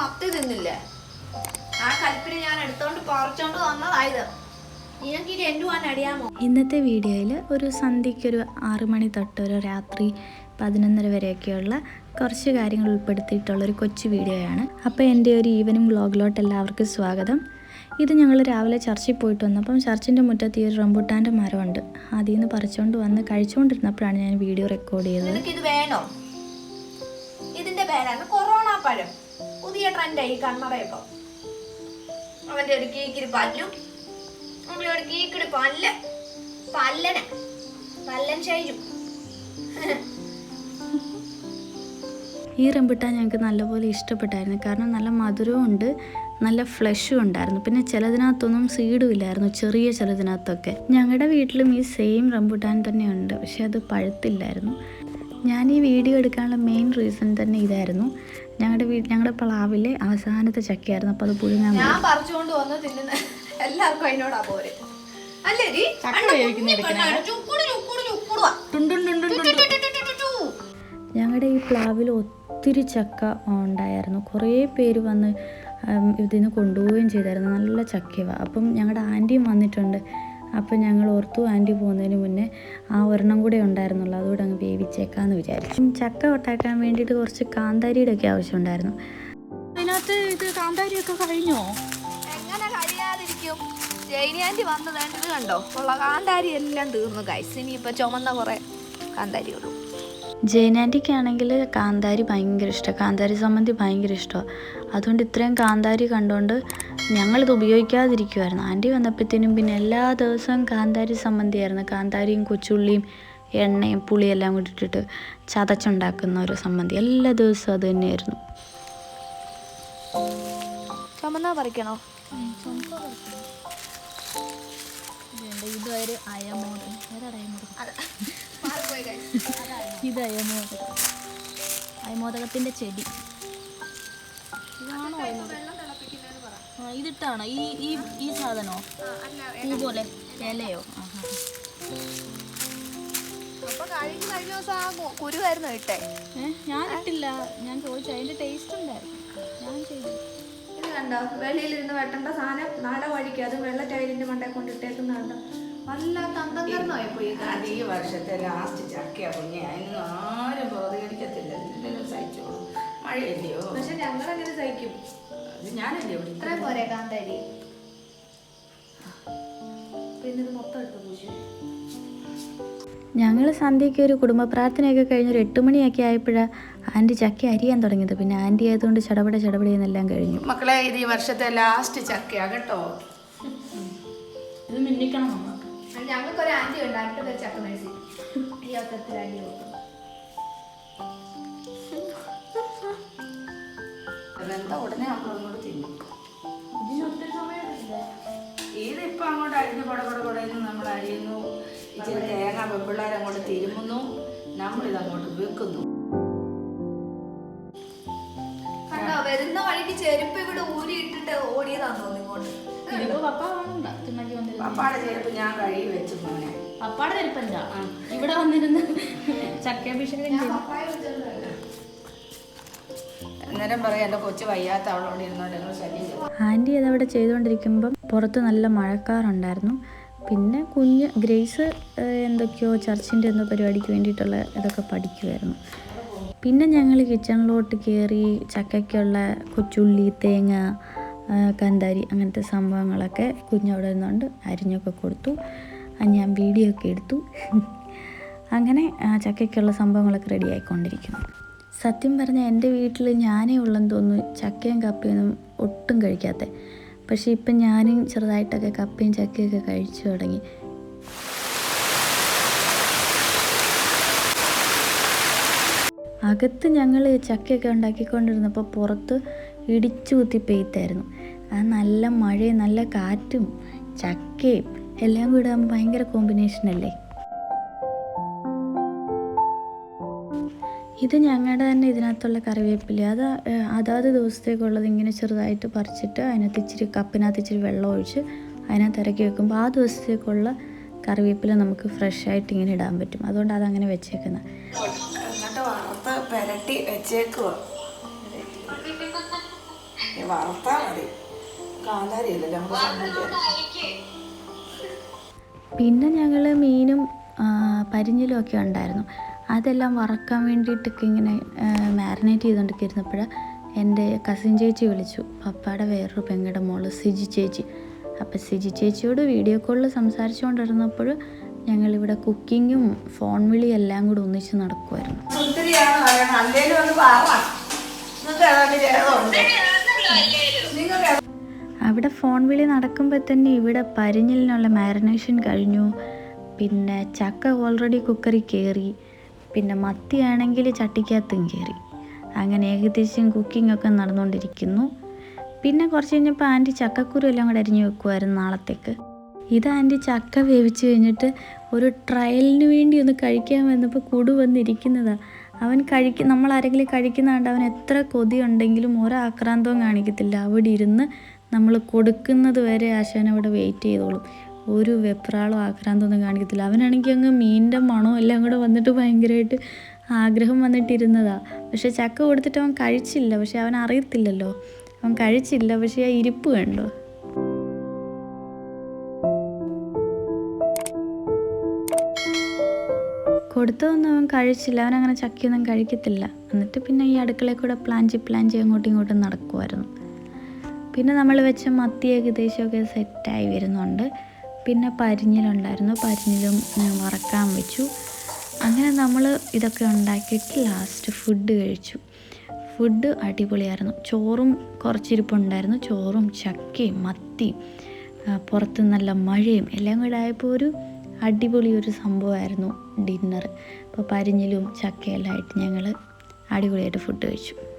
മത്തി തിന്നില്ലേ? ആ കൽപ്പിന് ഞാൻ എടുത്തോണ്ട് പറിച്ചോണ്ട് വന്നതായത്. നിനക്ക് ഇത് എന്തുവാൻ അറിയാമോ ഇന്നത്തെ വീഡിയോയിൽ ഒരു സന്ധ്യയ്ക്ക് ഒരു ആറു മണി തൊട്ട് ഒരു രാത്രി പതിനൊന്നര വരെയൊക്കെയുള്ള കുറച്ച് കാര്യങ്ങൾ ഉൾപ്പെടുത്തിയിട്ടുള്ള ഒരു കൊച്ചു വീഡിയോയാണ്. അപ്പോൾ എന്റെ ഒരു ഈവനിങ് വ്ളോഗിലോട്ട് എല്ലാവർക്കും സ്വാഗതം. ഇത് ഞങ്ങൾ രാവിലെ ചർച്ചിൽ പോയിട്ട് വന്നപ്പം ചർച്ചിന്റെ മുറ്റത്ത് ഈ ഒരു റംബുട്ടാന്റെ മരമുണ്ട്. അതിൽ നിന്ന് പറിച്ചുകൊണ്ട് വന്ന് കഴിച്ചുകൊണ്ടിരുന്നപ്പോഴാണ് ഞാൻ വീഡിയോ റെക്കോർഡ് ചെയ്തത്. ഇത് വേണോ? പേരാണ് കൊറോണ പഴം. പുതിയ ട്രെൻഡായി കണ്ണടയൊക്കെ. അവന്റെ ഒരു കീക്കിരി പല്ലും. അവന്റെ ഒരു കീക്കിടി പല്ല. പല്ലന. പല്ലൻ ശൈലു ഈ റംബുട്ടാൻ ഞങ്ങൾക്ക് നല്ലപോലെ ഇഷ്ടപ്പെട്ടായിരുന്നു. കാരണം നല്ല മധുരവും ഉണ്ട് നല്ല ഫ്ലഷും ഉണ്ടായിരുന്നു. പിന്നെ ചിലതിനകത്തൊന്നും സീഡും ഇല്ലായിരുന്നു ചെറിയ ചിലതിനകത്തൊക്കെ. ഞങ്ങളുടെ വീട്ടിലും ഈ സെയിം റംബുട്ടാൻ തന്നെയുണ്ട്. പക്ഷെ അത് പഴുത്തില്ലായിരുന്നു. ഞാൻ ഈ വീഡിയോ എടുക്കാനുള്ള മെയിൻ റീസൺ തന്നെ ഇതായിരുന്നു. ഞങ്ങളുടെ വീട് ഞങ്ങളുടെ പ്ലാവിലെ അവസാനത്തെ ചക്കയായിരുന്നു. അപ്പോൾ അത് പുഴുങ്ങാൻ ഞാൻ പറിച്ചുകൊണ്ട് വന്ന് തിന്നുന്ന എല്ലാവർക്കും അതിനോടാ പോരെ. ഞങ്ങളുടെ ഈ പ്ലാവിൽ ഒത്തിരി ചക്ക ഉണ്ടായിരുന്നു. കുറേ പേര് വന്ന് ഇതിന് കൊണ്ടുപോവുകയും ചെയ്തായിരുന്നു. നല്ല ചക്കവ അപ്പം ഞങ്ങളുടെ ആന്റിയും വന്നിട്ടുണ്ട്. അപ്പം ഞങ്ങൾ ഓർത്തു ആന്റി പോകുന്നതിന് മുന്നേ ആ ഒരെണ്ണം കൂടെ ഉണ്ടായിരുന്നുള്ളൂ. അതുകൂടെ അങ്ങ് വേവിച്ചേക്കാന്ന് വിചാരിച്ചു. ചക്ക ഒട്ടാക്കാൻ വേണ്ടിയിട്ട് കുറച്ച് കാന്താരിയുടെ ഒക്കെ ആവശ്യമുണ്ടായിരുന്നു. അതിനകത്ത് ഇത് കാന്താരിയൊക്കെ കഴിഞ്ഞോ? എങ്ങനെ കഴിയാതിരിക്കും? ജൈനിയാന്റി വന്നത് ഇത് കണ്ടോ? ഉള്ള കാന്താരി എല്ലാം തീർന്നു ഗൈസ് ഇപ്പം ചുമന്ന കുറെ കാന്താരി ഉള്ളൂ. ജയനാന്റിക്കാണെങ്കിൽ കാന്താരി ഭയങ്കര ഇഷ്ടമാണ് കാന്താരി സംബന്ധി ഭയങ്കര ഇഷ്ടമാണ് അതുകൊണ്ട് ഇത്രയും കാന്താരി കണ്ടുകൊണ്ട് ഞങ്ങളിത് ഉപയോഗിക്കാതിരിക്കുമായിരുന്നു ആന്റി വന്നപ്പോഴത്തേനും പിന്നെ എല്ലാ ദിവസവും കാന്താരി സംബന്ധിയായിരുന്നു. കാന്താരിയും കൊച്ചുള്ളിയും എണ്ണയും പുളിയെല്ലാം കൂടി ഇട്ടിട്ട് ചതച്ചുണ്ടാക്കുന്ന ഒരു സംബന്ധി. എല്ലാ ദിവസവും അത് തന്നെയായിരുന്നു. ചുമന്നാ പറിക്കണോ? ഇതൊരു അയമോദകം ഇത് അയമോദകം അയമോദകത്തിന്റെ ചെടി. ആ ഈ ഈ ഈ സാധനമോ പൂ പോലെ ഇലയോ? കഴിഞ്ഞ കഴിഞ്ഞ ദിവസം ആ കുരുവായിരുന്നു ഇട്ടേ. ഞാൻ ഇട്ടില്ല. ഞാൻ ചോദിച്ചു അതിന്റെ ടേസ്റ്റ് ഉണ്ടായിരുന്നു ഞാൻ ചെയ്തു. ഇത് കണ്ടോ? വെളിയിലിരുന്ന് വെട്ടേണ്ട സാധനം നാട വഴിക്ക്. അത് വെള്ള ടൈലിന്റെ മണ്ടേ കൊണ്ടിട്ടേക്കുന്ന കണ്ടോ? വല്ലാത്ത അന്തം കരണമായി പോയി അത് ഈ വർഷത്തെ ലാസ്റ്റ് ചക്കയാ കുഞ്ഞെ. അതിനൊന്നും ആരും ബോധീകരിക്കത്തില്ല എന്തെങ്കിലും സഹിച്ചോളൂ മഴയല്ലയോ? പക്ഷെ ഞങ്ങൾ അങ്ങനെ സഹിക്കും. ഞാനല്ലേ പോരെ കാന്താരി. പിന്നെ ഇത് മൊത്തം എടുത്ത് പൂശി ഞങ്ങൾ സന്ധ്യയ്ക്ക് ഒരു കുടുംബ പ്രാർത്ഥനയൊക്കെ കഴിഞ്ഞ് ഒരു എട്ട് മണിയൊക്കെ ആയപ്പോഴാണ് ആന്റി ചക്ക അരിയാൻ തുടങ്ങിയത്. പിന്നെ ആന്റി ആയതുകൊണ്ട് ചടപട ചടപടയെന്നെല്ലാം കഴിഞ്ഞു. മക്കളെ ഇത് ഈ വർഷത്തെ ലാസ്റ്റ് ചക്കയാ കേട്ടോ. ഇത് മിന്നിക്കണം ഞങ്ങൾക്കൊരു ആന്റി ഉണ്ട് അടുത്ത ചക്ക മേടിച്ച്. ഈ ഒത്തത്തിൽ ആന്റി അതെന്താ ഉടനെ നമ്മൾ അങ്ങോട്ട് തിന്നും ഇതിപ്പോ അങ്ങോട്ട് അരിഞ്ഞ് കൊട കൊട കൊടയെന്ന് നമ്മൾ അരിയുന്നു. ഇച്ചിരി തേങ്ങ വെപ്പിള്ളേർ അങ്ങോട്ട് തിരുമുന്നു. നമ്മളിത് അങ്ങോട്ട് വെക്കുന്നു. കണ്ടോ വരുന്ന വഴിക്ക് ചെരുപ്പ് ഇവിടെ ഊരി ഇട്ടിട്ട് ഓടിയതാന്ന് തോന്നുന്നു ഇങ്ങോട്ട്. പപ്പാടെ ചെരുപ്പ് ഞാൻ കഴുകി വെച്ചു പോനെ പപ്പാടെ ചെരുപ്പല്ല ഇവിടെ വന്നിരുന്ന് ചക്കയ ഭീഷണി. അന്നേരം പറയാം എന്റെ കൊച്ചു വയ്യാത്ത അവളോട് ഇരുന്നോണ്ട് ഞങ്ങൾ ശല്യം ആന്റി അതവിടെ ചെയ്തുകൊണ്ടിരിക്കുമ്പം പുറത്ത് നല്ല മഴക്കാറുണ്ടായിരുന്നു പിന്നെ കുഞ്ഞ് ഗ്രേസ് എന്തൊക്കെയോ ചർച്ചിന്റെ എന്തോ പരിപാടിക്ക് വേണ്ടിയിട്ടുള്ള ഇതൊക്കെ പഠിക്കുമായിരുന്നു പിന്നെ ഞങ്ങൾ കിച്ചണിലോട്ട് കയറി ചക്കയ്ക്കുള്ള കൊച്ചുള്ളി തേങ്ങ കന്താരി അങ്ങനത്തെ സംഭവങ്ങളൊക്കെ കുഞ്ഞവിടെ നിന്നുകൊണ്ട് അരിഞ്ഞൊക്കെ കൊടുത്തു. ഞാൻ വീഡിയോ ഒക്കെ എടുത്തു. അങ്ങനെ ചക്കയ്ക്കുള്ള സംഭവങ്ങളൊക്കെ റെഡി ആയിക്കൊണ്ടിരിക്കുന്നു. സത്യം പറഞ്ഞാൽ എന്റെ വീട്ടിൽ ഞാനേ ഉള്ളെന്ന് തോന്നുന്നു ചക്കയും കപ്പയൊന്നും ഒട്ടും കഴിക്കാത്ത. പക്ഷേ ഇപ്പം ഞാനും ചെറുതായിട്ടൊക്കെ കപ്പയും ചക്കയൊക്കെ കഴിച്ചു തുടങ്ങി. അകത്ത് ഞങ്ങൾ ചക്കയൊക്കെ ഉണ്ടാക്കിക്കൊണ്ടിരുന്നപ്പോൾ പുറത്ത് ഇടിച്ചു കുത്തി പെയ്ത്തായിരുന്നു. ആ നല്ല മഴയും നല്ല കാറ്റും ചക്കയും എല്ലാം കൂടെ ഭയങ്കര കോമ്പിനേഷൻ ഇത് ഞങ്ങളുടെ തന്നെ ഇതിനകത്തുള്ള കറിവേപ്പില. അത് അതാത് ദിവസത്തേക്കുള്ളത് ഇങ്ങനെ ചെറുതായിട്ട് പറിച്ചിട്ട് അതിനകത്ത് ഇച്ചിരി കപ്പിനകത്ത് ഇച്ചിരി വെള്ളം ഒഴിച്ച് അതിനകത്ത് ഇറക്കി വെക്കുമ്പോൾ ആ ദിവസത്തേക്കുള്ള കറിവേപ്പില നമുക്ക് ഫ്രഷ് ആയിട്ട് ഇങ്ങനെ ഇടാൻ പറ്റും. അതുകൊണ്ട് അതങ്ങനെ വെച്ചേക്കുന്നത് എന്നിട്ട് വറുത്ത് പെരട്ടി വെച്ചേക്കുക മതി. പിന്നെ ഞങ്ങൾ മീനും പരിഞ്ഞിലും ഒക്കെ ഉണ്ടായിരുന്നു. അതെല്ലാം വറക്കാൻ വേണ്ടിയിട്ടൊക്കെ ഇങ്ങനെ മാരിനേറ്റ് ചെയ്തുകൊണ്ടൊക്കെ ഇരുന്നപ്പോൾ എന്റെ കസിൻ ചേച്ചി വിളിച്ചു. പപ്പയുടെ വേറൊരു പെങ്ങളുടെ മോൾ സിജി ചേച്ചി. അപ്പോൾ സിജി ചേച്ചിയോട് വീഡിയോ കോളിൽ സംസാരിച്ചുകൊണ്ടിരുന്നപ്പോൾ ഞങ്ങളിവിടെ കുക്കിങ്ങും ഫോൺ വിളിയും എല്ലാം കൂടെ ഒന്നിച്ച് നടക്കുമായിരുന്നു അവിടെ ഫോൺ വിളി നടക്കുമ്പോൾ തന്നെ ഇവിടെ പരിഞ്ഞിലിനുള്ള മാരിനേഷൻ കഴിഞ്ഞു. പിന്നെ ചക്ക ഓൾറെഡി കുക്കറിൽ കയറി. പിന്നെ മത്തിയാണെങ്കിൽ ചട്ടിക്കകത്തും കയറി. അങ്ങനെ ഏകദേശം കുക്കിംഗ് ഒക്കെ നടന്നുകൊണ്ടിരിക്കുന്നു. പിന്നെ കുറച്ച് കഴിഞ്ഞപ്പോൾ ആന്റി ചക്കക്കുരു എല്ലാം കൂടെ അരിഞ്ഞു വെക്കുമായിരുന്നു നാളത്തേക്ക്. ഇത് ആന്റി ചക്ക വേവിച്ച് കഴിഞ്ഞിട്ട് ഒരു ട്രയലിന് വേണ്ടി ഒന്ന് കഴിക്കാൻ വന്നപ്പോൾ കുടു വന്നിരിക്കുന്നതാണ് അവൻ കഴിക്ക നമ്മൾ ആരെങ്കിലും കഴിക്കുന്നതുകൊണ്ട് അവൻ എത്ര കൊതി ഉണ്ടെങ്കിലും ഒരാക്രാന്തവും കാണിക്കത്തില്ല. അവിടെ ഇരുന്ന് നമ്മൾ കൊടുക്കുന്നത് വരെ ആശാൻ അവിടെ വെയിറ്റ് ചെയ്തോളും. ഒരു വെപ്രാളോ ആക്രാന്തൊന്നും കാണിക്കത്തില്ല. അവനാണെങ്കിൽ അങ്ങ് മീനിന്റെ മണവും എല്ലാം കൂടെ വന്നിട്ട് ഭയങ്കരമായിട്ട് ആഗ്രഹം വന്നിട്ടിരുന്നതാ. പക്ഷെ ചക്ക കൊടുത്തിട്ട് അവൻ കഴിച്ചില്ല. പക്ഷെ അവൻ അറിയത്തില്ലല്ലോ. അവൻ കഴിച്ചില്ല. പക്ഷെ ആ ഇരിപ്പ് കണ്ടോ? കൊടുത്തതൊന്നും അവൻ കഴിച്ചില്ല. അവൻ അങ്ങനെ ചക്കയൊന്നും കഴിക്കത്തില്ല. എന്നിട്ട് പിന്നെ ഈ അടുക്കളയിൽ കൂടെ പ്ലാൻ ചെയ്ത് പ്ലാൻ പ്ലാഞ്ചി അങ്ങോട്ടും ഇങ്ങോട്ടും നടക്കുമായിരുന്നു പിന്നെ നമ്മൾ വെച്ച മത്തി ഏകദേശമൊക്കെ സെറ്റായി വരുന്നുണ്ട്. പിന്നെ പരിഞ്ഞിലുണ്ടായിരുന്നു. പരിഞ്ഞിലും വറക്കാൻ വെച്ചു. അങ്ങനെ നമ്മൾ ഇതൊക്കെ ഉണ്ടാക്കിയിട്ട് ലാസ്റ്റ് ഫുഡ് കഴിച്ചു. ഫുഡ് അടിപൊളിയായിരുന്നു. ചോറും കുറച്ചിരിപ്പുണ്ടായിരുന്നു. ചോറും ചക്കയും മത്തിയും പുറത്ത് നല്ല മഴയും എല്ലാം കൂടെ ആയപ്പോൾ ഒരു അടിപൊളി ഒരു സംഭവമായിരുന്നു ഡിന്നർ അപ്പോൾ പരിഞ്ഞിലും ചക്കയെല്ലാം ആയിട്ട് ഞങ്ങൾ അടിപൊളിയായിട്ട് ഫുഡ് കഴിച്ചു.